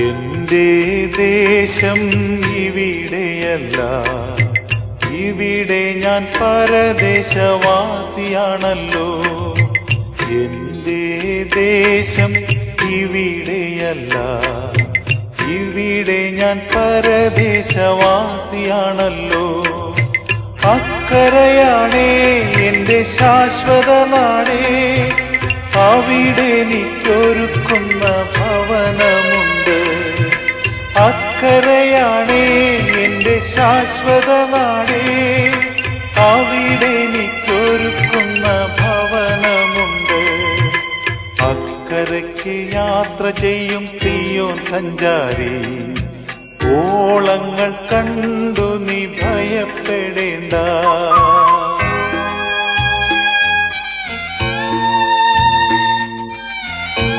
എന്റെ ദേശം ഇവിടെയല്ല. ഇവിടെ ഞാൻ പരദേശവാസിയാണല്ലോ. എന്റെ ദേശം ഇവിടെയല്ല. ഇവിടെ ഞാൻ പരദേശവാസിയാണല്ലോ. അക്കരയാണേ എന്റെ ശാശ്വത നാടേ അവിടെ എനിക്കൊരുക്കുന്ന ഭവനമുണ്ട് അക്കരയാണേ എന്റെ ശാശ്വത നാടേ അവിടെ എനിക്കൊരുക്കുന്ന ഭവനമുണ്ട്. അക്കരയ്ക്ക് യാത്ര ചെയ്യും സിയോൻ സഞ്ചാരി. ഓളങ്ങൾ കണ്ടു നീ ഭയപ്പെടേണ്ട.